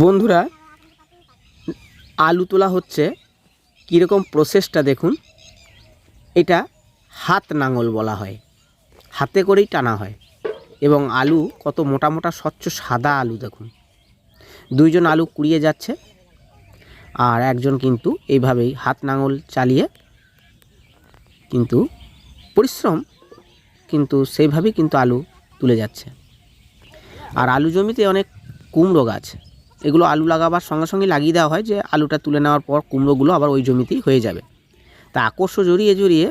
বন্ধুরা, আলু তোলা হচ্ছে কীরকম প্রসেসটা দেখুন। এটা হাত নাঙল বলা হয়, হাতে করেই টানা হয় এবং আলু কত মোটা মোটা স্বচ্ছ সাদা আলু দেখুন। দুইজন আলু কুড়িয়ে যাচ্ছে আর একজন কিন্তু এইভাবেই হাত নাঙল চালিয়ে কিন্তু পরিশ্রম, কিন্তু সেইভাবেই কিন্তু আলু তুলে যাচ্ছে। আর আলু জমিতে অনেক কুমড়ো গাছ। এগুলো আলু লাগাবার সঙ্গে সঙ্গে লাগিয়ে দেওয়া হয় যে আলুটা তুলে নেওয়ার পর কুমড়োগুলো আবার ওই জমিতেই হয়ে যাবে। তা আকর্ষ জড়িয়ে জড়িয়ে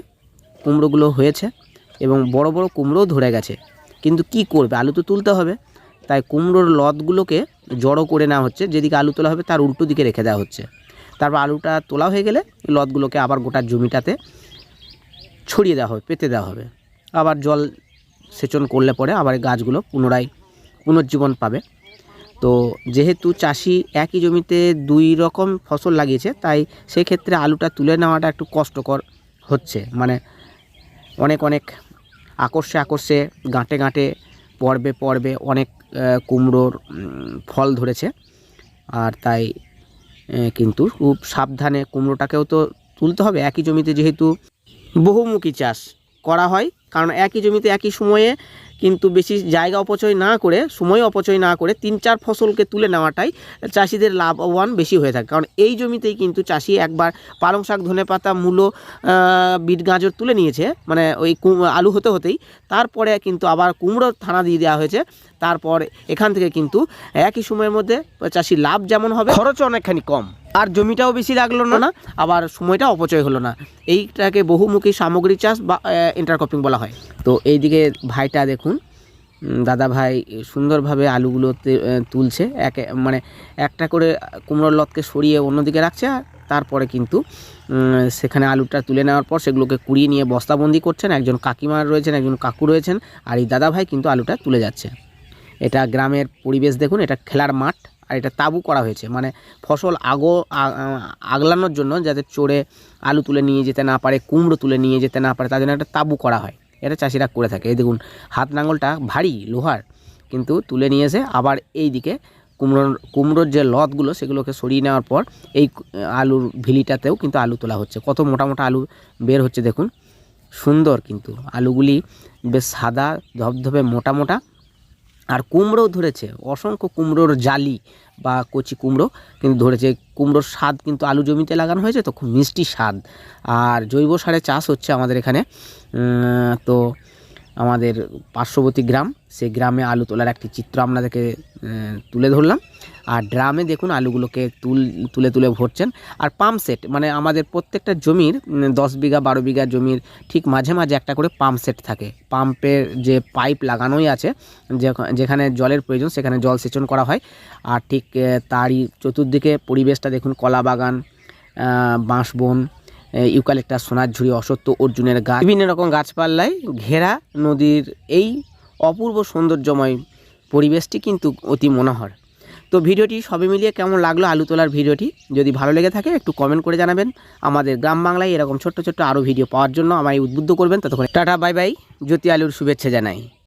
কুমড়োগুলো হয়েছে এবং বড় বড় কুমড়োও ধরে গেছে। কিন্তু কি করবে? আলু তো তুলতে হবে। তাই কুমড়োর লতগুলোকে জড়ো করে নেওয়া হচ্ছে। যেদিকে আলু তোলা হবে তার উল্টো দিকে রেখে দেওয়া হচ্ছে। তারপর আলুটা তোলা হয়ে গেলে লতগুলোকে আবার গোটা জমিটাতে ছড়িয়ে দেওয়া হবে, পেতে দেওয়া হবে। আবার জল সেচন করলে পরে আবার গাছগুলো পুনরায় পুনর্জীবন পাবে। তো যেহেতু চাষি একই জমিতে দুই রকম ফসল লাগিয়েছে, তাই সেক্ষেত্রে আলুটা তুলে নেওয়াটা একটু কষ্টকর হচ্ছে। মানে অনেক অনেক আকর্ষে আকর্ষে গাঁটে গাঁটে পর্বে পর্বে অনেক কুমড়োর ফল ধরেছে। আর তাই কিন্তু খুব সাবধানে কুমড়োটাকেও তো তুলতে হবে। একই জমিতে যেহেতু বহুমুখী চাষ করা হয়, কারণ একই জমিতে একই সময়ে কিন্তু বেশি জায়গা অপচয় না করে, সময় অপচয় না করে তিন চার ফসলকে তুলে নেওয়াটাই চাষিদের লাভবান বেশি হয়ে থাকে। কারণ এই জমিতেই কিন্তু চাষি একবার পালং শাক, ধনে পাতা, মূলো বিট, গাজর তুলে নিয়েছে মানে ওই আলু হতে হতেই। তারপরে কিন্তু আবার কুমড়ো থানা দিয়ে দেওয়া হয়েছে। তারপর এখান থেকে কিন্তু একই সময়ের মধ্যে চাষির লাভ যেমন হবে খরচ অনেকখানি কম। আর জমিটাও বেশি লাগল না আবার সময়টা অপচয় হলো না। এইটাকে বহুমুখী সামগ্রী চাষ বা ইন্টারক্রপিং বলা হয়। তো এইদিকে ভাইটা দেখুন দাদা ভাই সুন্দরভাবে আলুগুলোতে তুলছে, এক মানে একটা করে কুমড়োর লতকে সরিয়ে অন্যদিকে রাখছে, আর তারপরে কিন্তু সেখানে আলুটা তুলে নেওয়ার পর সেগুলোকে কুড়িয়ে নিয়ে বস্তাবন্দি করছেন। একজন কাকিমা রয়েছেন, একজন কাকু রয়েছেন, আর এই দাদা ভাই কিন্তু আলুটা তুলে যাচ্ছে। এটা গ্রামের পরিবেশ দেখুন, এটা খেলার মাঠ। আর এটা তাঁবু করা হয়েছে। মানে ফসল আগো আগলানোর জন্য যাতে চড়ে আলু তুলে নিয়ে যেতে না পারে, কুমড়ো তুলে নিয়ে যেতে না পারে, তার জন্য একটা তাঁবু করা হয়। এটা চাষিরা করে থাকে। এই দেখুন, হাত নাঙলটা ভারী, লোহার, কিন্তু তুলে নিয়ে এসে আবার এই দিকে কুমড়োর কুমড়োর যে লতগুলো, সেগুলোকে সরিয়ে নেওয়ার পর এই আলুর ভিলিটাতেও কিন্তু আলু তোলা হচ্ছে। কত মোটা মোটা আলু বের হচ্ছে দেখুন। সুন্দর কিন্তু। আলুগুলি বেশ সাদা, ধবধবে, মোটা মোটা। আর কুমড়ো ধরেছে, অসংখ্য কুমড়োর জালি বা কচি কুমড়ো কিন্তু ধরেছে। কুমড়োর স্বাদ কিন্তু আলু জমিতে লাগানো হয়েছে তো খুব মিষ্টি স্বাদ। আর জৈব সারে চাষ হচ্ছে আমাদের এখানে। তো আমাদের পার্শ্ববর্তী গ্রাম, সেই গ্রামে আলু তোলার একটি চিত্র আপনাদেরকে তুলে ধরলাম। আর ড্রামে দেখুন আলুগুলোকে তুল তুলে তুলে ভরছেন। আর পাম্প সেট মানে আমাদের প্রত্যেকটা জমির দশ বিঘা বারো বিঘা জমির ঠিক মাঝে মাঝে একটা করে পাম্প সেট থাকে। পাম্পের যে পাইপ লাগানোই আছে যেখ- যেখানে জলের প্রয়োজন সেখানে জল সেচন করা হয়। আর ঠিক তারই চতুর্দিকে পরিবেশটা দেখুন কলা বাগান বাঁশবন আহ, সোনার ঝুড়ি অসত্য অর্জুনের গাছ বিভিন্ন রকম গাছপাল্লায় ঘেরা নদীর এই অপূর্ব সৌন্দর্যময় পরিবেশটি কিন্তু অতি মনোহর। তো ভিডিওটি সবে মিলিয়ে কেমন লাগল আলু তোলার ভিডিওটি? যদি ভালো লেগে থাকে, একটু কমেন্ট করে জানাবেন। আমাদের গ্রাম বাংলায় এরকম ছোট্ট ছোট্ট আরও ভিডিও পাওয়ার জন্য আমায় উদ্বুদ্ধ করবেন। ততক্ষণ টাটা, বাই বাই। জ্যোতি আলুর শুভেচ্ছা জানাই।